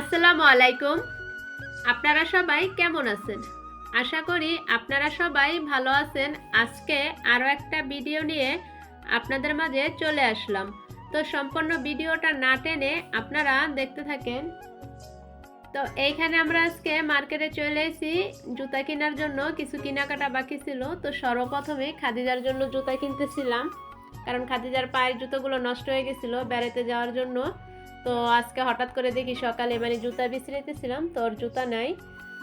আসসালামু আলাইকুম। আপনারা সবাই কেমন আছেন? আশা করি আপনারা সবাই ভালো আছেন। আজকে আরও একটা ভিডিও নিয়ে আপনাদের মাঝে চলে আসলাম। তো সম্পূর্ণ ভিডিওটা না টেনে আপনারা দেখতে থাকেন। তো এইখানে আমরা আজকে মার্কেটে চলে এসেছি। জুতা কেনার জন্য কিছু কেনাকাটা বাকি ছিল। তো সর্বপ্রথমে খাদিজার জন্য জুতা কিনতেছিলাম। কারণ খাদিজার পায়ের জুতোগুলো নষ্ট হয়ে গেছিল বেড়াতে যাওয়ার জন্য। তো আজকে হঠাৎ করে দেখি সকালে মানে জুতা বিছড়াইতেছিলাম, তো ওর জুতা নাই।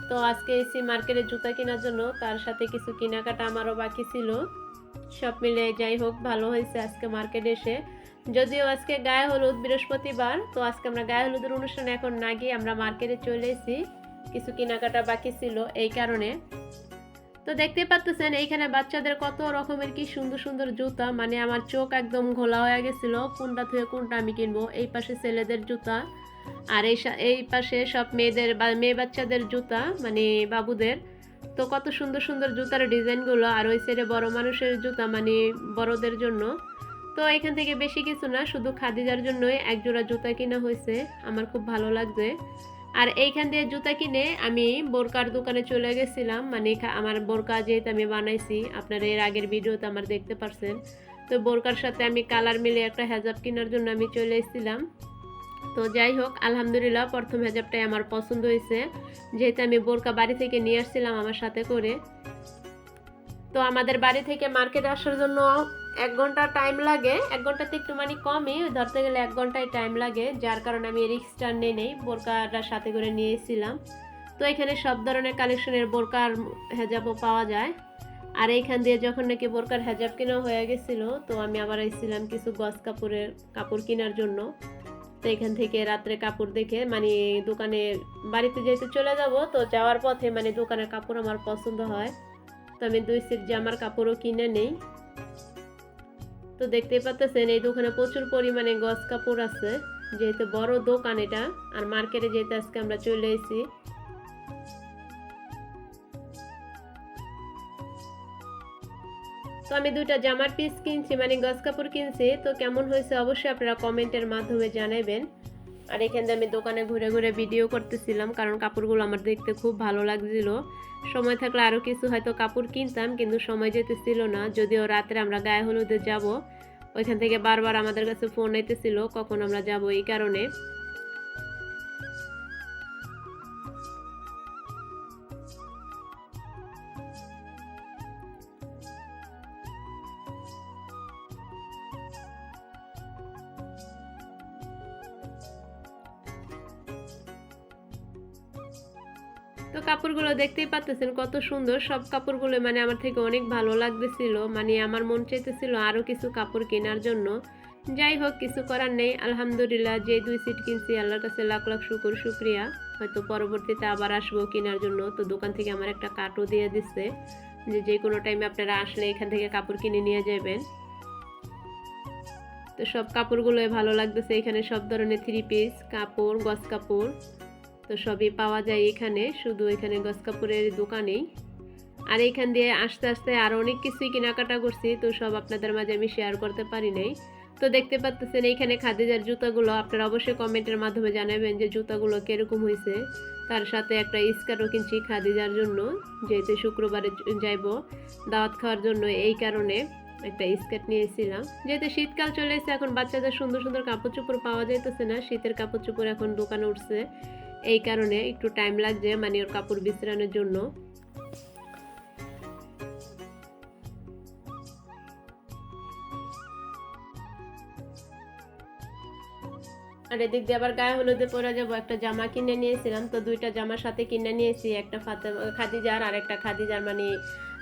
তো আজকে এসি মার্কেটে জুতা কেনার জন্য তার সাথে কিছু কেনাকাটা আমারও বাকি ছিল। সব মিলে যাই হোক, ভালো হয়েছে আজকে মার্কেটে এসে। যদিও আজকে গায়ে হলুদ বৃহস্পতিবার, তো আজকে আমরা গায়ে হলুদের অনুষ্ঠানে এখন না গিয়ে আমরা মার্কেটে চলে এসেছি। কিছু কেনাকাটা বাকি ছিল এই কারণে। তো দেখতে পাচ্ছেন এইখানে বাচ্চাদের কত রকমের কি সুন্দর সুন্দর জুতা। মানে আমার চোখ একদম ঘোলা হয়ে গেছিল, কোনটা থেকে কোনটা আমি কিনবো। এই পাশে ছেলেদের জুতা আর এই এই পাশে সব মেয়েদের বা মেয়ে বাচ্চাদের জুতা মানে বাবুদের। তো কত সুন্দর সুন্দর জুতার ডিজাইনগুলো আর ওই সাইডে বড় মানুষের জুতা মানে বড়দের জন্য। তো এখান থেকে বেশি কিছু না, শুধু খাদিজার জন্যই একজোড়া জুতা কিনা হয়েছে, আমার খুব ভালো লাগছে। আর এইখান দিয়ে জুতা কিনে আমি বোরকার দোকানে চলে গেছিলাম। মানে আমার বোরকা যেহেতু আমি বানাইছি, আপনারা এর আগের ভিডিওতে আমার দেখতে পারছেন। তো বোরকার সাথে আমি কালার মিলে একটা হেজাব কেনার জন্য আমি চলে এসেছিলাম। তো যাই হোক, আলহামদুলিল্লাহ প্রথম হেজাবটাই আমার পছন্দ হয়েছে। যেহেতু আমি বোরকা বাড়ি থেকে নিয়ে আসছিলাম আমার সাথে করে। তো আমাদের বাড়ি থেকে মার্কেট আসার জন্য এক ঘণ্টা টাইম লাগে। এক ঘন্টাতে একটু মানে কমই ধরতে গেলে এক ঘন্টায় টাইম লাগে। যার কারণে আমি রিক্সটা নিয়ে নেই। বোরকাটা সাথে করে নিয়ে এসেছিলাম তো এখানে সব ধরনের কালেকশনের বোরকার হেজাবও পাওয়া যায়। আর এইখান দিয়ে যখন নাকি বোরকার হেজাব কেনা হয়ে গেছিল, তো আমি আবার এসেছিলাম কিছু গস কাপড়ের কাপড় কেনার জন্য। তো এখান থেকে রাত্রে কাপড় দেখে মানে দোকানে, বাড়িতে যেহেতু চলে যাব, তো যাওয়ার পথে মানে দোকানের কাপড় আমার পছন্দ হয়। তো আমি দুই সেট জামার কাপড়ও কিনে নেই। তো দেখতেই পাচ্ছেন, এই দোকানে প্রচুর পরিমাণে গস কাপড় আছে, যেহেতু বড় দোকান এটা, আর মার্কেটে যেহেতু আজকে আমরা চলে এসেছি। তো আমি দুইটা জামার পিস কিনছি মানে গস কাপড় কিনছি, তো কেমন হয়েছে অবশ্যই আপনারা কমেন্টের মাধ্যমে জানাবেন। আর এখান থেকে আমি দোকানে ঘুরে ঘুরে ভিডিও করতেছিলাম, কারণ কাপড়গুলো আমার দেখতে খুব ভালো লাগছিল। সময় থাকলে আরও কিছু হয়তো কাপড় কিনতাম, কিন্তু সময় যেতেছিল না। যদিও রাত্রে আমরা গায়ে হলুদে যাব, ওইখান থেকে বারবার আমাদের কাছে ফোন আইতেছিল, কখন আমরা যাব এই কারণে। তো কাপড়গুলো দেখতেই পাচ্ছেন কত সুন্দর। সব কাপড়গুলো মানে আমার থেকে অনেক ভালো লাগতেছিল। মানে আমার মন চাইতেছিল আরও কিছু কাপড় কেনার জন্য। যাই হোক, কিছু করার নেই। আলহামদুলিল্লাহ, যে দুই সিট কিনছি, আল্লাহর কাছে লাখ লাখ শুকুর, শুক্রিয়া। হয়তো পরবর্তীতে আবার আসব কেনার জন্য। তো দোকান থেকে আমার একটা কার্ডও দিয়ে দিচ্ছে যে যে কোনো টাইমে আপনারা আসলে এখান থেকে কাপড় কিনে নিয়ে যাবেন। তো সব কাপড়গুলোই ভালো লাগতেছে। এখানে সব ধরনের থ্রি পিস কাপড় গস কাপড়। তো সবই পাওয়া যায় এখানে, শুধু এখানে গস কাপড়ের দোকানেই। আর এখান দিয়ে আস্তে আস্তে আর অনেক কিছুই কেনাকাটা করছি, তো সব আপনাদের মাঝে আমি শেয়ার করতে পারি নাই। তো দেখতে পাচ্ছেন এইখানে খাদিজার জুতাগুলো, আপনারা অবশ্যই কমেন্টের মাধ্যমে জানাবেন যে জুতাগুলো কীরকম হয়েছে তার সাথে একটা স্কার্টও কিনছি খাদিজার জন্য, যেহেতু শুক্রবারে যাইব দাওয়াত খাওয়ার জন্য এই কারণে একটা স্কার্ট নিয়েছিলাম। যেহেতু শীতকাল চলে এসেছে, এখন বাচ্চাদের সুন্দর সুন্দর কাপড় চোপড় পাওয়া যাইতেছে না, শীতের কাপড় চোপড় এখন দোকানে উঠছে। এই কারণে একটু টাইম লাগছে মানে ওর কাপড় বিশ্রানোর জন্য। আর এদিক দিয়ে আবার গায়ে হলুদে পরে যাব। একটা জামা কিনে নিয়েছিলাম, তো দুইটা জামার সাথে কিনে নিয়েছি, একটা ফাতে খাদিজার আর একটা খাদিজার মানে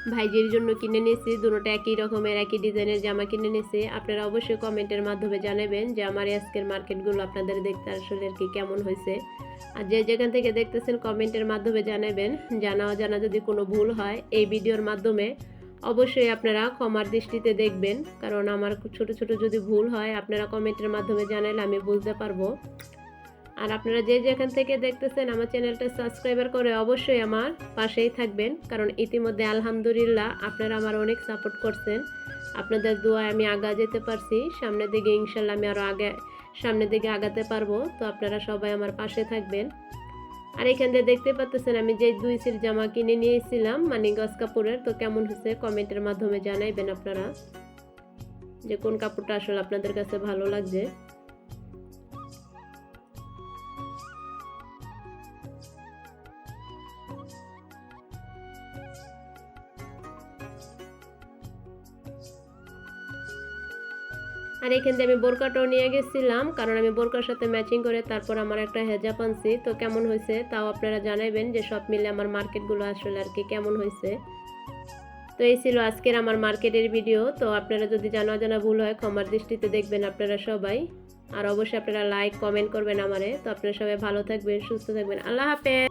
ভাইজির জন্য কিনে নিয়েছি, দুটোটা একই রকমের, একই ডিজাইনের জামা কিনে নিয়েছি। আপনারা অবশ্যই কমেন্টের মাধ্যমে জানাবেন যে আমার আজকের মার্কেটগুলো আপনাদের দেখতে আসলে আর কি কেমন হয়েছে। আর যে যেখান থেকে দেখতেছেন, কমেন্টের মাধ্যমে জানাবেন। জানা অজানা যদি কোনো ভুল হয়, এই ভিডিওর মাধ্যমে অবশ্যই আপনারা ক্ষমার দৃষ্টিতে দেখবেন। কারণ আমার ছোট ছোট যদি ভুল হয়, আপনারা কমেন্টের মাধ্যমে জানালে আমি বুঝতে পারব। আর আপনারা যে যেখান থেকে দেখতেছেন আমার চ্যানেলটা সাবস্ক্রাইবার করে অবশ্যই আমার পাশেই থাকবেন, কারণ ইতিমধ্যে আলহামদুলিল্লাহ আপনারা আমার অনেক সাপোর্ট করছেন। আপনাদের দোয়ায় আমি আগা যেতে পারছি, সামনের দিকে ইনশাল্লাহ আমি আরও আগে, সামনের দিকে আগাতে পারব, তো আপনারা সবাই আমার পাশে থাকবেন। আর এখান দিয়ে দেখতে পাচ্ছেন আমি যে দুই সিট জামা কিনে নিয়েছিলাম মানে গজ কাপড়ের, তো কেমন হচ্ছে কমেন্টের মাধ্যমে জানাইবেন আপনারা, যে কোন কাপড়টা আসলে আপনাদের কাছে ভালো লাগছে। আর এখান থেকে আমি বোরকাটাও নিয়ে গেছিলাম, কারণ আমি বোরকার সাথে ম্যাচিং করে তারপর আমার একটা হেজাব আনছি। তো কেমন হয়েছে? তাও আপনারা জানাইবেন যে সব মিলে আমার মার্কেটগুলো আসলে আর কি কেমন হয়েছে। তো এই ছিল আজকের আমার মার্কেটের ভিডিও তো আপনারা যদি জানা জানা ভুল হয়, ক্ষমার দৃষ্টিতে দেখবেন আপনারা সবাই। আর অবশ্যই আপনারা লাইক কমেন্ট করবেন আমারে। তো আপনারা সবাই ভালো থাকবেন, সুস্থ থাকবেন। আল্লাহ হাফেজ!